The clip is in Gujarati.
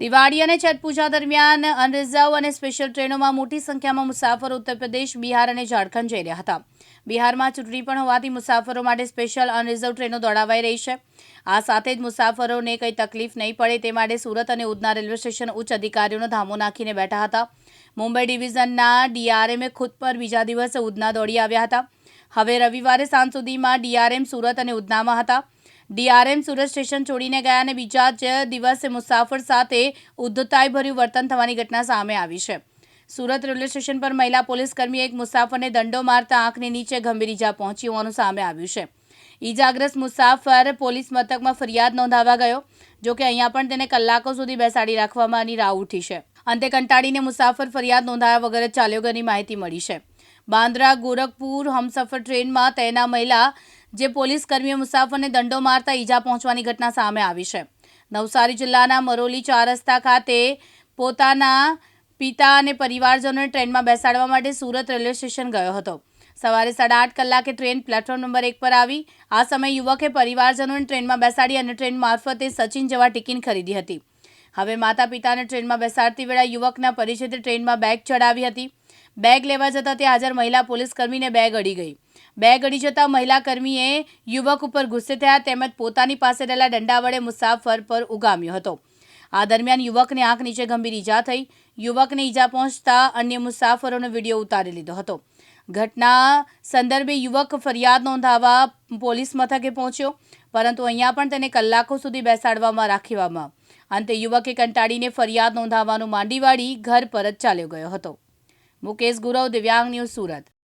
દિવાળી અને છઠ પૂજા દરમિયાન અનરિઝર્વ અને સ્પેશિયલ ટ્રેનોમાં મોટી સંખ્યામાં મુસાફરો ઉત્તર પ્રદેશ, બિહાર અને ઝારખંડ જઈ રહ્યા હતા. બિહારમાં ચૂંટણી પણ હોવાથી મુસાફરો માટે સ્પેશિયલ અનરિઝર્વ ટ્રેનો દોડાવાઈ રહી છે. આ સાથે જ મુસાફરોને કંઈ તકલીફ નહીં પડે તે માટે સુરત અને ઉધના રેલવે સ્ટેશન ઉચ્ચ અધિકારીઓનો ધામો નાખીને બેઠા હતા. મુંબઈ ડિવિઝનના ડીઆરએમે ખુદ પર બીજા દિવસે ઉધના દોડી આવ્યા હતા. હવે રવિવારે સાંજ સુધીમાં ડીઆરએમ સુરત અને ઉધનામાં હતા. ડીઆરએમ સુરત સ્ટેશન છોડીને ગયા અને બીજા જ દિવસે મુસાફર સાથે ઉદ્ધતાઈભર્યું વર્તન થવાની ઘટના સામે આવી છે. સુરત રેલવે સ્ટેશન પર મહિલા પોલીસ કર્મીએ એક મુસાફરને દંડો મારતા આંખની નીચે ગંભીર ઈજા પહોંચી હોવાનું સામે આવ્યું છે. ઈજાગ્રસ્ત મુસાફર પોલીસ મથકમાં ફરિયાદ નોંધાવવા ગયો જોકે અહીંયા પણ તેને કલાકો સુધી બેસાડી રાખવામાંની રાહ ઉઠી છે. અંતે કંટાળીને મુસાફર ફરિયાદ નોંધાયા વગર ચાલ્યો ગયાની માહિતી મળી છે. બાંદ્રા ગોરખપુર હમસફર ટ્રેનમાં તૈના મહિલા જે પોલીસ કર્મીઓ મુસાફરને દંડો મારતા ઈજા પહોંચવાની ઘટના સામે આવી છે. નવસારી જિલ્લાના મરોલી ચાર રસ્તા ખાતે પોતાના પિતા અને પરિવારજનોને ટ્રેનમાં બેસાડવા માટે સુરત રેલવે સ્ટેશન ગયો હતો. સવારે સાડા આઠ કલાકે ટ્રેન પ્લેટફોર્મ નંબર એક પર આવી. આ સમયે યુવકે પરિવારજનોને ટ્રેનમાં બેસાડી અને ટ્રેન મારફતે સચિન જેવા ટિકિટ ખરીદી હતી. હવે માતા પિતાને ટ્રેનમાં બેસાડતી વેળા યુવકના પરિચિત ટ્રેનમાં બેગ ચડાવી હતી. બેગ લેવા જતાં ત્યાં હાજર મહિલા પોલીસ કર્મીને બેગ અડી ગઈ. બેગ અડી જતાં મહિલા કર્મીએ યુવક ઉપર ગુસ્સે થયા તેમજ પોતાની પાસે રહેલા દંડા વડે મુસાફર પર ઉગામ્યો હતો. આ દરમિયાન યુવકને આંખ નીચે ગંભીર ઈજા થઈ. યુવકને ઈજા પહોંચતા અન્ય મુસાફરોનો વીડિયો ઉતારી લીધો હતો. ઘટના સંદર્ભે યુવક ફરિયાદ નોંધાવવા પોલીસ મથકે પહોંચ્યો, પરંતુ અહીંયા પણ તેને કલાકો સુધી બેસાડવામાં રાખવામાં. અંતે યુવકે કંટાળીને ફરિયાદ નોંધાવવાનું માંડી વાળી ઘર પરત ચાલ્યો ગયો હતો. મુકેશ ગુરવ, દિવ્યાંગ ન્યૂઝ સુરત.